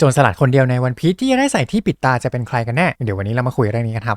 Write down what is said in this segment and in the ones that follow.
จนสลัดคนเดียวในวันพีชที่จะได้ใส่ที่ปิดตาจะเป็นใครกันแน่ เดี๋ยววันนี้เรามาคุยเรื่องนี้กันครับ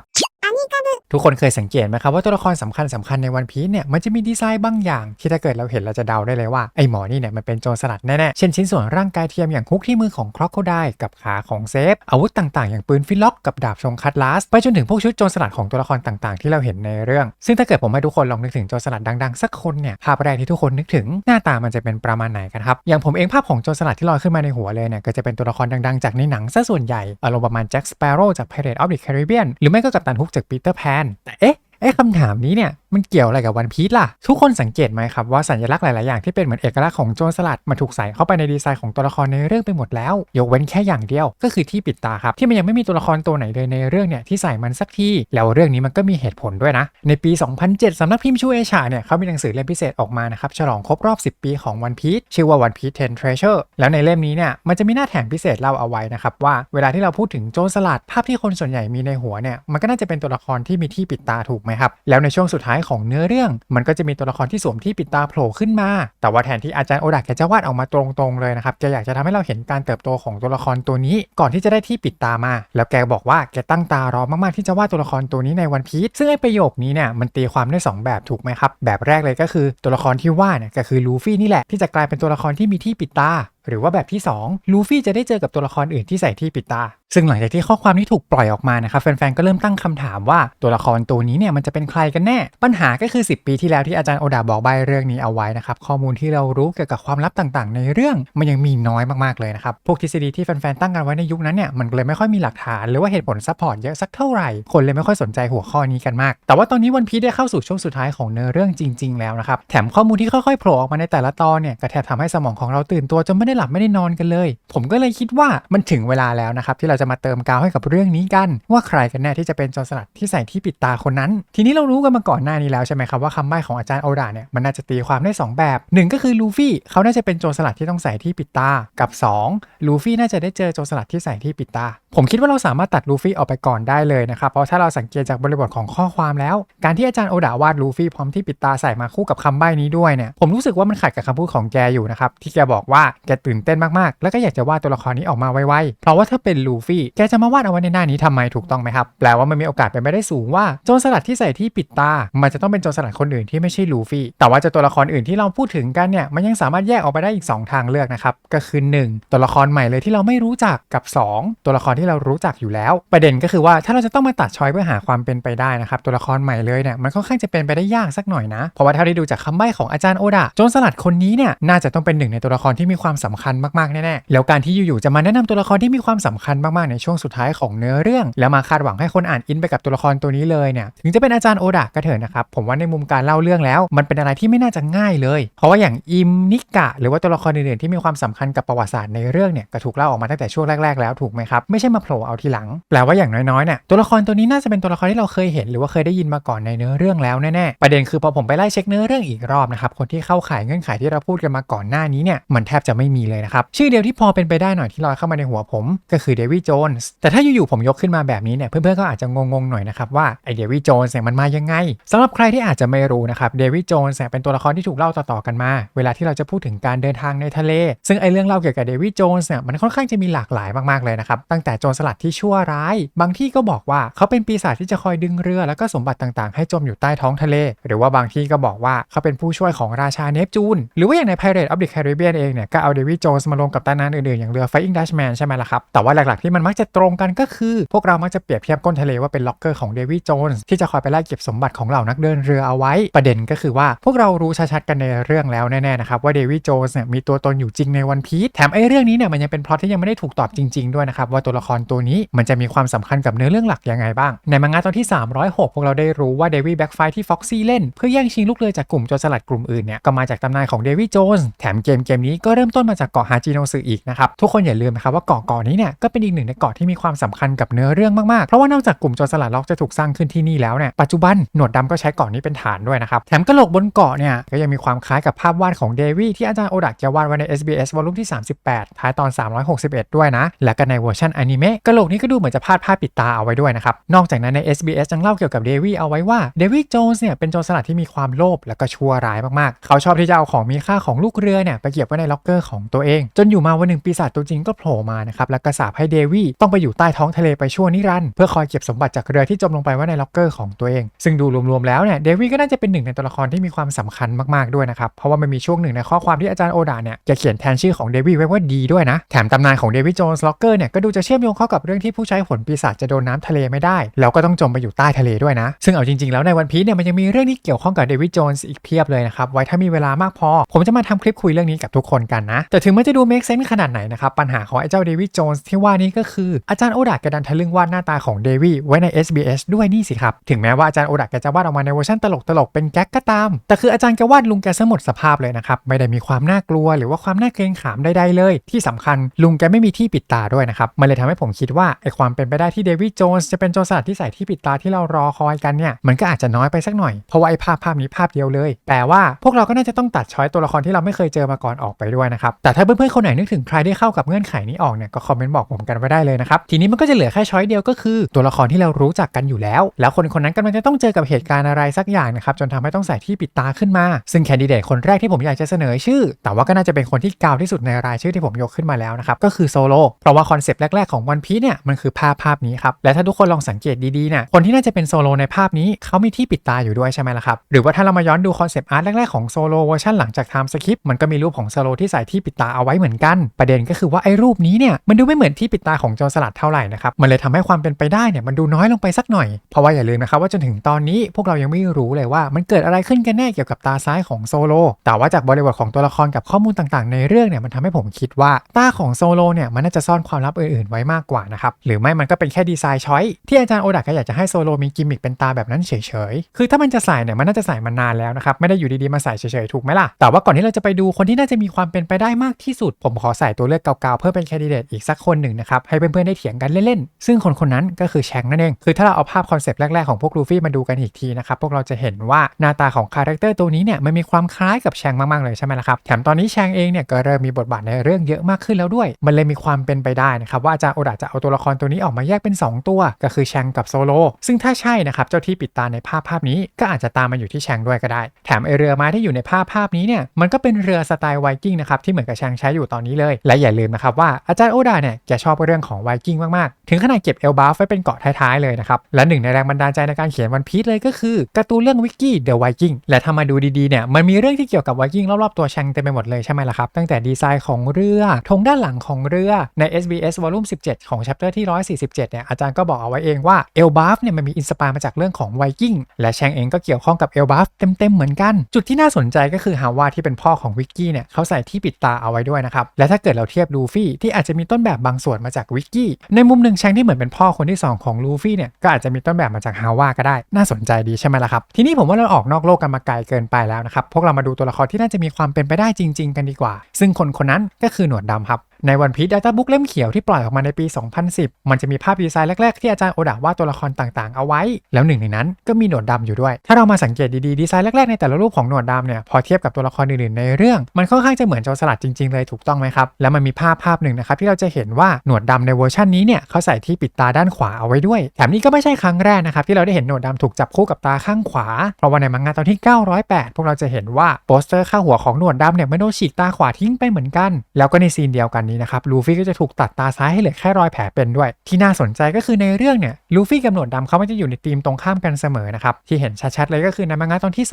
ทุกคนเคยสังเกตไหมครับว่าตัวละครสำคัญสำคัญในวันพีชเนี่ยมันจะมีดีไซน์บางอย่าง ที่ถ้าเกิดเราเห็นเราจะเดาได้เลยว่า ไอหมอนี่เนี่ยมันเป็นโจรสลัดแน่ๆ เช่นชิ้นส่วนร่างกายเทียมอย่างฮุกที่มือของครอกโคไดกับขาของเซฟ อาวุธต่างๆ อย่างปืนฟิลล็อกกับดาบชงคัตลาส ไปจนถึงพวกชุดโจรสลัดของตัวละครต่างๆ ที่เราเห็นในเรื่อง ซึ่งถ้าเกิดผมให้ทุกคนลองนึกถึงโจรสลัดดังๆสักคนเนี่ยภาพแรกที่ทุกคนนึกถึงหน้าตามันจะเป็นประมาณไหนกันครับอย่างผมเองภาพของโจรสลัดที่ลอยขึ้นมาในหัวเลยเนี่ยก็จะเป็นตัวละครดังๆ จากในหนังซะส่วนใหญ่อารมณ์ประมาณแจ็คสเปโร่จาก Pirates of the Caribbean หรือไม่ก็กัปตันฮุกจากปีเตอร์แพนแต่เอ๊ะ ไอ้คำถามนี้เนี่ยมันเกี่ยวอะไรกับวันพีชล่ะ ทุกคนสังเกตไหมครับว่าสัญลักษณ์หลาย ๆ อย่างที่เป็นเหมือนเอกลักษณ์ของโจรสลัดมันถูกใส่เข้าไปในดีไซน์ของตัวละครในเรื่องไปหมดแล้ว ยกเว้นแค่อย่างเดียว ก็คือที่ปิดตาครับ ที่มันยังไม่มีตัวละครตัวไหนเลยในเรื่องเนี่ยที่ใส่มันสักที แล้วเรื่องนี้มันก็มีเหตุผลด้วยนะ ในปี 2007 สำนักพิมพ์ชูเอชาเนี่ยเขามีหนังสือเล่มพิเศษออกมานะครับฉลองครบรอบ 10 ปีของวันพีชชื่อว่า One Piece 10 Treasure แล้วในเล่มนี้เนี่ยมันจะมีหน้าแถมพิเศษเล่าเอาไว้นะครับว่าเวลาที่เราพูดถึงโจรสลัดภาพที่คนส่วนใหญ่มีในหัวเนี่ยมันก็น่าจะเป็นตัวละครที่มีที่ปิดตาถูกไหมครับ แล้วในช่วงสุดท้ายของเนื้อเรื่อง มันก็จะมีตัวละครที่สวมที่ปิดตาโผล่ขึ้นมา แต่ว่าแทนที่อาจารย์โอดะแกจะวาดออกมาตรงๆเลยนะครับแกอยากจะทำให้เราเห็นการเติบโตของตัวละครตัวนี้ ก่อนที่จะได้ที่ปิดตามา แล้วแกบอกว่าแกตั้งตารอมากๆที่จะวาดตัวละครตัวนี้ในวันพีชซึ่งไอ้ประโยคนี้เนี่ยมันตีความได้สองแบบถูกไหมครับแบบแรกเลยก็คือตัวละครที่วาดเนี่ยก็คือลูฟี่นี่แหละที่จะกลายเป็นตัวละครที่มีที่ปิดตาหรือว่าแบบที่ 2 ลูฟี่จะได้เจอกับตัวละครอื่นที่ใส่ที่ปิดตา ซึ่งหลังจากที่ข้อความนี้ถูกปล่อยออกมานะครับแฟนๆ ก็เริ่มตั้งคำถามว่าตัวละครตัวนี้เนี่ยมันจะเป็นใครกันแน่ ปัญหาก็คือ 10 ปีที่แล้วที่อาจารย์โอดาบอกใบเรื่องนี้เอาไว้นะครับ ข้อมูลที่เรารู้เกี่ยวกับความลับต่างๆ ในเรื่องมันยังมีน้อยมากๆเลยนะครับ พวกทฤษฎีที่แฟนๆ ตั้งกันไว้ในยุคนั้นเนี่ยมันเลยไม่ค่อยมีหลักฐานหรือว่าเหตุผลซัพพอร์ตเยอะสักเท่าไหร่คนเลยไม่ค่อยสนใจหัวข้อนี้กันมาก แต่ว่าตอนนี้วันพีได้เข้าสู่ช่วงสุดท้ายของเนื้อเรื่องจริง ๆ แล้วนะครับแถมข้อมูลที่ค่อยๆโผล่ออกมาในแต่ละตอนเนี่ยก็แทบทำให้สมองของเราตื่นตัวจนไม่ได้หลับไม่ได้นอนกันเลย ผมก็เลยคิดว่ามันถึงเวลาแล้วนะครับที่เราจะมาเติมกาวให้กับเรื่องนี้กัน ว่าใครกันแน่ที่จะเป็นโจรสลัดที่ใส่ที่ปิดตาคนนั้น ทีนี้เรารู้กันมาก่อนหน้านี้แล้วใช่ไหมครับว่าคำใบ้ของอาจารย์โอดาเนี่ยมันน่าจะตีความได้สองแบบหนึ่งก็คือลูฟี่เขาน่าจะเป็นโจรสลัดที่ต้องใส่ที่ปิดตากับสองลูฟี่น่าจะได้เจอโจรสลัดที่ใส่ที่ปิดตา ผมคิดว่าเราสามารถตัดลูฟี่ออกไปก่อนได้เลยนะครับเพราะถ้าเราสังเกตจากบริบทของข้อความแล้ว การที่อาจารย์โอดาวาดลูฟี่พร้อมที่ปิดตาใส่มาคู่กับคำใบ้นี้ด้วยเนี่ยผมรู้สึกว่ามันขัดกับคำพูดของแกอยู่นะครับที่แกบอกว่าแกตื่นเต้นมากๆ แล้วก็อยากจะวาดตัวละครนี้ออกมาไวๆ เพราะว่าถ้าเป็นลูฟี่ แกจะมาวาดเอาไว้ในหน้านี้ทำไมถูกต้องไหมครับ แปลว่ามันมีโอกาสเป็นไปได้สูงว่าโจรสลัดที่ใส่ที่ปิดตา มันจะต้องเป็นโจรสลัดคนอื่นที่ไม่ใช่ลูฟี่ แต่ว่าจะตัวละครอื่นที่เราพูดถึงกันเนี่ย มันยังสามารถแยกออกไปได้อีกสองทางเลือกนะครับ ก็คือหนึ่งตัวละครใหม่เลยที่เราไม่รู้จัก กับสองตัวละครที่เรารู้จักอยู่แล้ว ประเด็นก็คือว่าถ้าเราจะต้องมาตัดชอยเพื่อหาความเป็นไปได้นะครับตัวละครใหม่เลยเนี่ยมันค่อนข้างจะเป็นไปได้ยากสักหน่อยนะเพราะว่าเท่าที่ดูจากคำใบ้ของอาจารย์โอดะโจรสลัดคนนี้เนี่ยน่าจะต้องเป็นหนึ่งในตัวละครที่มีความสำคัญมากๆแน่ๆแล้วการที่อยู่ๆจะมาแนะนำตัวละครที่มีความสำคัญมากๆในช่วงสุดท้ายของเนื้อเรื่อง แล้วมาคาดหวังให้คนอ่านอินไปกับตัวละครตัวนี้เลยเนี่ยถึงจะเป็นอาจารย์โอดะก็เถอะนะครับผมว่าในมุมการเล่าเรื่องแล้ว มันเป็นอะไรที่ไม่น่าจะง่ายเลย เพราะว่าอย่างอิมนิกะ หรือว่าตัวละครอื่นๆที่มีความสำคัญกับประวัติศาสตร์ในเรื่องเนี่ยก็ถูกเล่าออกมาตั้งแต่ช่วงแรกๆแล้วถูกไหมครับไม่ใช่มาโผล่เอาทีหลังแปลว่าอย่างน้อยๆเนี่ยตัวละครตัวนี้น่าจะเป็นตัวละครที่เราเคยเห็น หรือว่าเคยได้ยินมาก่อนในเนื้อเรื่องแล้วแน่ๆประเด็นคือพอผมไปไล่เช็คเนื้อเรื่องอีกรอบนะครับคนที่เข้าข่ายเงื่อนไขที่เราพูดกันมาก่อนหน้านี้เนี่ยมันแทบจะไม่มีเลยนะครับ ชื่อเดียวที่พอเป็นไปได้หน่อยที่ลอยเข้ามาในหัวผม ก็คือเดวิดโจนส์แต่ถ้าอยู่ๆผมยกขึ้นมาแบบนี้เนี่ยเพื่อนๆก็อาจจะงงๆหน่อยนะครับว่าไอเดวิดโจนส์เนี่ยมันมายังไงสำหรับใครที่อาจจะไม่รู้นะครับเดวิดโจนส์เนี่ยเป็นตัวละครที่ถูกเล่าต่อๆกันมา เวลาที่เราจะพูดถึงการเดินทางในทะเล ซึ่งไอเรื่องเล่าเกี่ยวกับเดวิดโจนส์เนี่ยมันค่อนข้างจะมีหลากหลายมากๆเลยนะครับตั้งแต่โจรสลัดที่ชั่วร้าย บางที่ก็บอกว่าเขาเป็นปีศาจที่จะคอยดึงเรือ แล้วก็สมบัติต่างๆ ให้จมอยู่ใต้ท้องทะเล หรือว่าบางที่ก็บอกว่าเขาเป็นผู้ช่วยของราชาเนปจูนหรือว่าอย่างใน Pirate of the Caribbean เองเนี่ยก็เอาเดวดโจส์มาลงกับตานานอื่นๆอย่างเรือ Flying Dutchman ใช่ไหมล่ะครับ แต่ว่าหลักๆที่มันมักจะตรงกันก็คือ พวกเรามักจะเปรียบเทียบก้นทะเลว่าเป็นล็อกเกอร์ของเดวิดโจนส์ที่จะคอยไปไล่เก็บสมบัติของเหล่านักเดินเรือเอาไว้ ประเด็นก็คือว่าพวกเรารู้ชัดๆกันในเรื่องแล้วแน่ๆนะครับว่าเดวิดโจนส์เนี่ยมีตัวตนอยู่จริงในวันพีชแถมไอ้เรื่องนี้เนี่ยมันยังเป็นพล็อตที่ยังไม่ได้ถูกตอบจริง ๆด้วยนะครับว่าตัวละครตัวนี้มันจะมีความสำคัญกับเนื้อเรื่องหลักยังไงบ้าง ในมังงะตอนที่ 306 พวกเราได้รู้ว่าเดวิดแบ็กไฟที่ฟ็อกซี่เล่น เพื่อแย่งชิงลูกเรือจากกลุ่มโจรสลัดกลุ่มอื่นเนี่ยก็มาจากตำนานของเดวิดโจนส์แถมเกมเกมนี้ก็เริ่มต้นมาจากเกาะฮาจิโนซึอีกนะครับทุกคนอย่าลืมนะครับว่าเกาะเกาะนี้เนี่ยก็เป็นอีกหนึ่งในเกาะที่มีความสำคัญกับเนื้อเรื่องมากๆ เพราะว่านอกจากกลุ่มโจรสลัดล็อกจะถูกสร้างขึ้นที่นี่แล้วเนี่ยปัจจุบันหนวดดำก็ใช้เกาะนี้เป็นฐานด้วยนะครับแถมกระโหลกบนเกาะเนี่ยก็ยังมีความคล้ายกับภาพวาดของเดวิดที่อาจารย์โอดะแกวาดไว้ใน SBS วอลลุ่มที่ 38 ท้ายตอน 361 ด้วยนะและก็ในเวอร์ชันอนิเมะกระโหลกนี้ก็ดูเหมือนจะพาดผ้าปิดตาเอาไว้ด้วยนะครับนอกจากนั้นใน SBS ยังเล่าเกี่ยวกับเดวิดเอาไว้ว่าเดวิดโจนส์เนี่ยเป็นโจรสลัดที่มีความโลภและก็ชั่วร้ายมากๆ เขาชอบที่จะเอาของมีค่าของลูกเรือเนี่ยไปเก็บไว้ในล็อกเกอร์ของตัวเอง จนอยู่มาวันหนึ่งปีศาจตัวจริงก็โผล่มานะครับแล้วก็สาปให้เดวี่ต้องไปอยู่ใต้ท้องทะเลไปชั่วนิรันดร์เพื่อคอยเก็บสมบัติจากเรือที่จมลงไปไว้ในล็อกเกอร์ของตัวเอง ซึ่งดูรวมๆแล้วเนี่ยเดวี่ก็น่าจะเป็นหนึ่งในตัวละครที่มีความสำคัญมากๆด้วยนะครับเพราะว่ามันมีช่วงหนึ่งในข้อความที่อาจารย์โอดาเนี่ยแกเขียนแทนชื่อของเดวี่ไว้ว่าดีด้วยนะแถมตำนานของเดวี่โจนส์ล็อกเกอร์เนี่ยก็ดูจะเชื่อมโยงเข้ากับเรื่องที่ผู้ใช้ผลปีศาจจะโดนน้ำทะเลไม่ได้ แล้วก็ต้องจมไปอยู่ใต้ทะเลด้วยนะ ซึ่งเอาจริงๆแล้วในวันพีเนี่ยมันยังมีเรื่องที่เกี่ยวข้องกับเดวิดโจนส์อีกเพียบเลยนะครับไว้ถ้ามีเวลามากพอ ผมจะมาทำคลิปคุยเรื่องนี้กับทุกคนกันนะแต่ถึงมันจะดูเมคเซนส์ขนาดไหนนะครับ ปัญหาของไอ้เจ้าเดวิดโจนส์ที่ว่านี้ก็คืออาจารย์โอดากระดันทะลึ่งวาดหน้าตาของเดวิไว้ใน SBS ด้วยนี่สิครับ ถึงแม้ว่าอาจารย์โอดากจะวาดออกมาในเวอร์ชันตลกๆเป็นแก๊กก็ตาม แต่คืออาจารย์แกวาดลุงแกซะหมดสภาพเลยนะครับ ไม่ได้มีความน่ากลัวหรือว่าความน่าเกรงขามใดๆเลย ที่สำคัญลุงแกไม่มีที่ปิดตาด้วยนะครับมันเลยทำให้ผมคิดว่าไอ้ความเป็นไปได้ที่เดวิดโจนส์จะเป็นโจรสลัดที่ใส่ที่ปิดตาที่เรารอคอยกันเนี่ยมันก็อาจจะน้อยไปสักหน่อยเพราะว่าไอ้ภาพภาพนี้ภาพเดียวเลยแปลว่าพวกเราก็น่าจะต้องตัดช้อยตัวละครที่เราไม่เคยเจอมาก่อนออกไปด้วยนะครับแต่ถ้าเพื่อนๆคนไหนนึกถึงใครที่เข้ากับเงื่อนไขนี้ออกเนี่ยก็คอมเมนต์บอกผมกันไว้ได้เลยนะครับทีนี้มันก็จะเหลือแค่ช้อยเดียวก็คือ ตัวละครที่เรารู้จักกันอยู่แล้ว แล้วคนคนนั้นกำลังจะต้องเจอกับเหตุการณ์อะไรสักอย่างนะครับจนทำให้ต้องใส่ที่ปิดตาขึ้นมา ซึ่งแคนดิเดตคนแรกที่ผมอยากจะเสนอชื่อ แต่ว่าก็น่าจะเป็นคนที่กาวที่สุดในรายชื่อที่ผมยกขึ้นมาแล้วนะครับก็คือโซโลเพราะว่าคอนเซปต์แรกๆของวันพีเนี่ยมันคือภาพภาพนี้ครับและถ้าทุกคนลองสังเกตดีๆเนี่ยคนที่น่าจะเป็นโซโลในภาพนี้เขามีที่ปิดตาอยู่ด้วยใช่ไหมล่ะครับหรือว่าถ้าเรามาย้อนดูคอนเซปต์อาร์ตแรกๆของโซโลเวอร์ชันหลังจากไทม์สคริปต์มันก็มีรูปของโซโลที่ใส่ที่ปิดตาเอาไว้เหมือนกัน ประเด็นก็คือว่าไอ้รูปนี้เนี่ยมันดูไม่เหมือนที่ปิดตาของจรสลัดเท่าไหร่นะครับมันเลยทำให้ความเป็นไปได้เนี่ยมันดูน้อยลงไปสักหน่อย เพราะว่าอย่าลืมนะครับว่าจนถึงตอนนี้พวกเรายังไม่รู้เลยว่ามันเกิดอะไรขึ้นกันแน่เกี่ยวกับตาซ้ายของโซโล แต่ว่าจากบริบทของตัวละครกับข้อมูลต่างๆ ในเรื่องเนี่ยมันทำให้ผมคิดว่าตาของโซโลเนี่ยมันน่าจะซ่อนความลับอื่นๆไว้มากกว่านะครับหรือไม่มันก็เป็นแค่ดีไซน์ช้อยที่อาจารย์โอดะก็อยากจะให้โซโลมีกิมมิคเป็นตาแบบนั้นเฉยๆคือถ้ามันจะใส่เนี่ยมันน่าจะใส่มานานแล้วนะครับไม่ได้อยู่ดีๆมาใส่เฉยๆถูกไหมล่ะแต่ว่าก่อนที่เราจะไปดูคนที่น่าจะมีความเป็นไปได้มากที่สุด ผมขอใส่ตัวเลือกเก่าๆ เพื่อเป็นแคนดิเดตอีกสักคนหนึ่งนะครับ ให้เพื่อนๆ ได้เถียงกันเล่นๆ ซึ่งคนคนนั้นก็คือแชงนั่นเอง คือถ้าเราเอาภาพคอนเซปต์แรก ๆ ของพวกลูฟี่มาดูกันอีกทีนะครับ พวกเราจะเห็นว่าหน้าตาของคาแรคเตอร์ตัวนี้เนี่ยมันมีความคล้ายกับแชงมากๆเลยใช่ไหมล่ะครับแถมตอนนี้แชงเองเนี่ยก็เริ่มมีบทบาทในเรื่องเยอะมากขึ้นแล้วด้วย มันเลยมีความเป็นไปได้นะครับว่าอาจารย์โอดาจะเอาตัวละครตัวนี้ออกมาแยกเป็น 2 ตัว ก็คือแชงกับโซโลซึ่งถ้าใช่นะครับเจ้าที่ปิดตาในภาพภาพนี้ก็อาจจะตามมาอยู่ที่แชงด้วยก็ได้ แถมไอเรือไม้ที่อยู่ในภาพภาพนี้เนี่ยมันก็เป็นเรือสไตล์ไวกิ้งนะครับที่เหมือนกับแชงใช้อยู่ตอนนี้เลย และอย่าลืมนะครับว่าอาจารย์โอดาเนี่ยแกชอบเรื่องของไวกิ้งมากๆ ถึงขนาดเก็บเอลบาฟไว้เป็นเกาะท้ายๆเลยนะครับ และหนึ่งในแรงบันดาลใจในการเขียนวันพีซเลยก็คือการ์ตูนเรื่องวิกกี้เดอะไวกิ้งและถ้ามาดูดีๆเนี่ยมันมีเรื่องที่เกี่ยวกับไวกิ้งรอบๆตัวแชงเต็มไปหมดเลยใช่ไหมล่ะครับตั้งแต่ดีไซน์ของเรือธงด้านหลังของเรือใน SBS Volume 17 ของ Chapter ที่ 147เนี่ยอาจารย์ก็บอกเอาไว้เองว่าเอลบาฟเนี่ยมันมีอินสปายมาจากเรื่องของไวกิ้งและแชงเองก็เกี่ยวข้องกับเอลบาฟเต็มๆเหมือนกัน จุดที่น่าสนใจก็คือฮาวาที่เป็นพ่อของวิกกี้เนี่ยเขาใส่ที่ปิดตาเอาไว้ด้วยนะครับ และถ้าเกิดเราเทียบลูฟี่ที่อาจจะมีต้นแบบบางส่วนมาจากวิกกี้ ในมุมหนึ่งแชงที่เหมือนเป็นพ่อคนที่สองของลูฟี่เนี่ยก็อาจจะมีต้นแบบมาจากฮาวาก็ได้ น่าสนใจดีใช่ไหมล่ะครับ ทีนี้ผมว่าเราออกนอกโลกกันมาไกลเกินไปแล้วนะครับ พวกเรามาดูตัวละครที่น่าจะมีความเป็นไปได้จริง ๆ กันดีกว่า ซึ่งคนคนนั้นก็คือหนวดดำครับ ในวันพี e ดัตต้าบุ๊กเล่มเขียวที่ปล่อยออกมาในปี 2010 มันจะมีภาพดีไซน์แรกๆ ที่อาจารย์โอดะวาดตัวละครต่างๆ เอาไว้ แล้วหนึ่งในนั้นก็มีหนวดดำอยู่ด้วย ถ้าเรามาสังเกตดีๆ ดีไซน์แรกๆ ในแต่ละรูปของหนวดดำเนี่ยพอเทียบกับตัวละครอื่นๆ ในเรื่อง มันค่อนข้างจะเหมือนโจรสลัดจริงๆ เลยถูกต้องไหมครับ แล้วมันมีภาพภาพหนึ่งนะครับที่เราจะเห็นว่าหนวดดำในเวอร์ชันนี้เนี่ยเขาใส่ที่ปิดตาด้านขวาเอาไว้ด้วย แถมนี้ก็ไม่ใช่ครั้งแรกนะครับที่เราได้เห็นหนวดดำถูกจับคู่กับตาข้างขวา เพราะว่าในมังงะตอนที่ 908 พวกเราจะเห็นว่าโปสเตอร์ข้างหัวของหนวดดำเนี่ยมันโดนฉีกตาขวาทิ้งไปเหมือนกัน แล้วก็ในซีนเดียวกันนี้นะครับลูฟี่ก็จะถูกตัดตาซ้ายให้เหลือแค่รอยแผลเป็นด้วย ที่น่าสนใจก็คือในเรื่องเนี่ยลูฟี่กับหนวดดำเขาไม่จะอยู่ในทีมตรงข้ามกันเสมอนะครับที่เห็นชัดๆเลยก็คือในมังงะตอนที่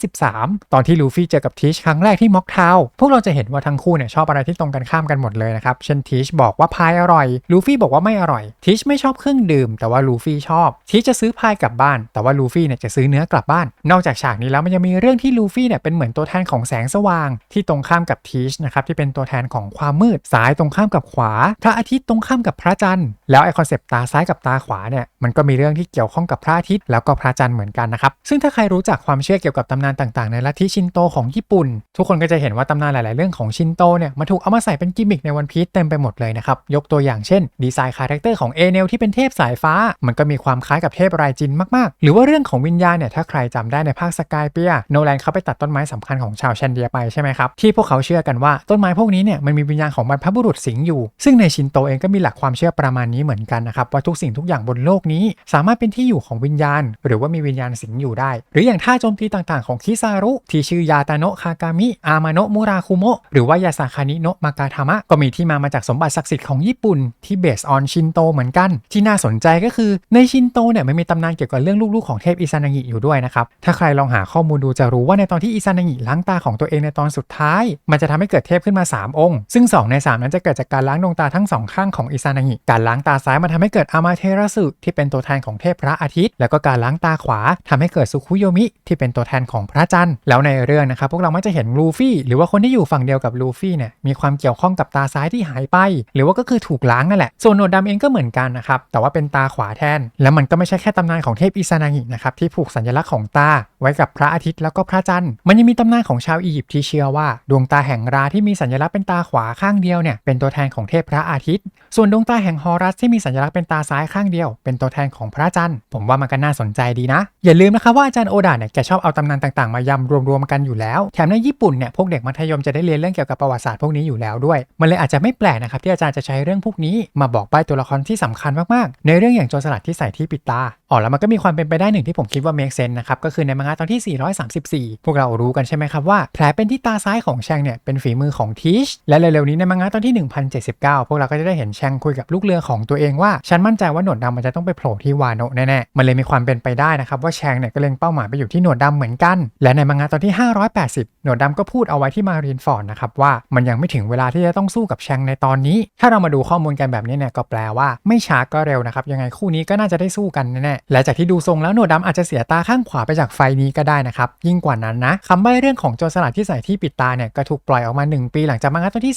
223 ตอนที่ลูฟี่เจอกับทีชครั้งแรกที่ม็อกทาวพวกเราจะเห็นว่าทั้งคู่เนี่ยชอบอะไรที่ตรงกันข้ามกันหมดเลยนะครับเช่นทีชบอกว่าพายอร่อยลูฟี่บอกว่าไม่อร่อยทีชไม่ชอบเครื่องดื่ม แต่ว่าลูฟี่ชอบทีชจะซื้อพายกลับบ้าน แต่ว่าลูฟี่เนี่ยจะซื้อเนื้อกลับบ้าน นอกจากฉากนี้แล้วมันยังมีเรื่องที่ลูฟี่เนี่ยเป็นเหมือนตัวแทนของแสงสว่าง ที่ตรงข้ามกับทีชนะครับที่เป็นตัวแทนของความมืดซ้ายตรงข้ามกับขวา พระอาทิตย์ตรงข้ามกับพระจันทร์ แล้วไอคอนเซปต์ตาซ้ายกับตาขวาเนี่ยมันก็มีเรื่องที่เกี่ยวข้องกับพระอาทิตย์แล้วก็พระจันทร์เหมือนกันนะครับ ซึ่งถ้าใครรู้จักความเชื่อเกี่ยวกับตำนานต่างๆในลัทธิชินโตของญี่ปุ่น ทุกคนก็จะเห็นว่าตำนานหลาย ๆ เรื่องของชินโตเนี่ยมันถูกเอามาใส่เป็นกิมมิคในวันพีซเต็มไปหมดเลยนะครับ ยกตัวอย่างเช่น ดีไซน์คาแรคเตอร์ของเอเนลที่เป็นเทพสายฟ้า มันก็มีความคล้ายกับเทพไรจินมาก ๆ หรือว่าเรื่องของวิญญาณเนี่ยถ้าใครจำได้ในภาคสกายเปียโนแลนเขาไปตัดต้นไม้สำคัญของชาวแชนเดียไปใช่ไหมครับที่พวกเขาเชื่อกันว่าต้นไม้พวกนี้เนี่ยมันมีวิญญาณของบรรพพบุรุษสิงอยู่ ซึ่งในชินโตเองก็มีหลักความเชื่อประมาณนี้เหมือนกันนะครับว่าทุกสิ่งทุกอย่างบนโลกนี้ สามารถเป็นที่อยู่ของวิญญาณ หรือว่ามีวิญญาณสิงอยู่ได้ หรืออย่างท่าโจมตีต่างๆของคิซารุ ที่ชื่อยาตาโนะคากามิ อามาโนะมุราคุโมะหรือว่ายาสาคานิโนะมากาทามะก็มีที่มามาจากสมบัติศักดิ์สิทธิ์ของญี่ปุ่นที่เบสออนชินโตเหมือนกัน ที่น่าสนใจก็คือในชินโตเนี่ยมันมีตำนานเกี่ยวกับเรื่องลูกๆของเทพอิซานางิอยู่ด้วยนะครับถ้าใครลองหาข้อมูลดูจะรู้ว่าในตอนที่อิซานางิล้างตาของตัวเองในตอนสุดท้าย มันจะทำให้เกิดเทพขึ้นมา 3 องค์ ซึ่ง 2 ใน 3นั้นจะเกิดจากการล้างดวงตาทั้งสองข้างของอิซานางิการล้างตาซ้ายมันทำให้เกิดอามาเทราสึที่เป็นตัวแทนของเทพพระอาทิตย์ แล้วก็การล้างตาขวาทำให้เกิดสุคุโยมิที่เป็นตัวแทนของพระจันทร์ แล้วในเรื่องนะครับพวกเรามักจะเห็นลูฟี่หรือว่าคนที่อยู่ฝั่งเดียวกับลูฟี่เนี่ยมีความเกี่ยวข้องกับตาซ้ายที่หายไป หรือว่าก็คือถูกล้างนั่นแหละ ส่วนหนวดดำเองก็เหมือนกันนะครับแต่ว่าเป็นตาขวาแทน แล้วมันก็ไม่ใช่แค่ตำนานของเทพอิซานางินะครับที่ผูกสัญลักษณ์ของตา ไว้กับพระอาทิตย์แล้วก็พระจันทร์ มันยังมีตำนานของชาวอียิปต์ที่เชื่อว่า ดวงตาแห่งราที่มีสัญลักษณ์เป็นตาขวาข้างเดียวเนี่ยเป็นตัวแทนของเทพพระอาทิตย์ ส่วนดวงตาแห่งฮอรัสที่มีสัญลักษณ์เป็นตาซ้ายข้างเดียว เป็นตัวแทนของพระจันทร์ ผมว่ามันก็น่าสนใจดีนะ อย่าลืมนะคะว่าอาจารย์โอดาเนี่ยแกชอบเอาตำนานต่างๆ มายำรวมๆกันอยู่แล้ว แถมในญี่ปุ่นเนี่ยพวกเด็กมัธยมจะได้เรียนเรื่องเกี่ยวกับประวัติศาสตร์พวกนี้อยู่แล้วด้วย มันเลยอาจจะไม่แปลกนะครับที่อาจารย์จะใช้เรื่องพวกนี้ มาบอกใบ้ตัวละครที่สำคัญมากๆ ในเรื่องอย่างโจรสลัดที่ใส่ที่ปิดตาอ๋อแล้วมันก็มีความเป็นไปได้หนึ่งที่ผมคิดว่า make sense นะครับก็คือในมังงะตอนที่ 434 พวกเรารู้กันใช่ไหมครับว่าแผลเป็นที่ตาซ้ายของแชงเนี่ยเป็นฝีมือของทีชและเร็วๆนี้ในมังงะตอนที่ 1079 พวกเราก็จะได้เห็นแชงคุยกับลูกเรือของตัวเองว่า ฉันมั่นใจว่าหนวดดำมันจะต้องไปโผล่ที่วาโนะแน่ๆ มันเลยมีความเป็นไปได้นะครับว่าแชงเนี่ยก็เล็งเป้าหมายไปอยู่ที่หนวดดำเหมือนกัน และในมังงะตอนที่ 580 หนวดดำก็พูดเอาไว้ที่มารีนฟอร์ดนะครับว่ามันยังไม่ถึงเวลาที่จะต้องสู้กับแชงในตอนนี้ ถ้าเรามาดูข้อมูลกันแบบนี้เนี่ยก็แปลว่าไม่ช้าก็เร็วนะครับยังไงคู่นี้ก็น่าจะได้สู้กันแน่ๆและจากที่ดูทรงแล้วหนวดดำอาจจะเสียตาข้างขวาไปจากไฟนี้ก็ได้นะครับยิ่งกว่านั้นนะคำใบ้เรื่องของโจรสลัดที่ใส่ที่ปิดตาเนี่ยก็ถูกปล่อยออกมา 1 ปีหลังจากมังงะตอนที่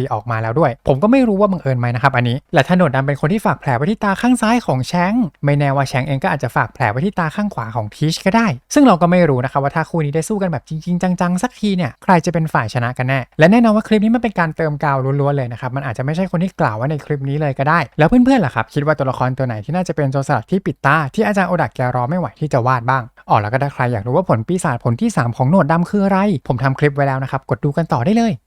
4ออกมาแล้วด้วย ผมก็ไม่รู้ว่าบังเอิญไหมนะครับอันนี้และถนนดำเป็นคนที่ฝากแผลไว้ที่ตาข้างซ้ายของแชงไม่แน่ว่าแชงเองก็อาจจะฝากแผลไว้ที่ตาข้างขวาของทีชก็ได้ ซึ่งเราก็ไม่รู้นะครับว่าถ้าคู่นี้ได้สู้กันแบบจริงๆ จังๆ สักทีเนี่ยใครจะเป็นฝ่ายชนะกันแน่และแน่นอนว่าคลิปนี้มันเป็นการเติมกาวล้วนๆเลยนะครับมันอาจจะไม่ใช่คนที่กล่าวว่าในคลิปนี้เลยก็ได้ แล้วเพื่อนๆล่ะครับคิดว่าตัวละครตัวไหนที่น่าจะเป็นโจรสลัดที่ปิดตาที่อาจารย์โอดักแกรอไม่ไหวที่จะวาดบ้างอ๋อแล้วก็ถ้าใครอยากรู้ว่าผลปีศาจผลที่ 3 ของหนดดำคืออะไร ผมทำคลิปไว้แล้วนะครับ กดดูกันต่อได้เลย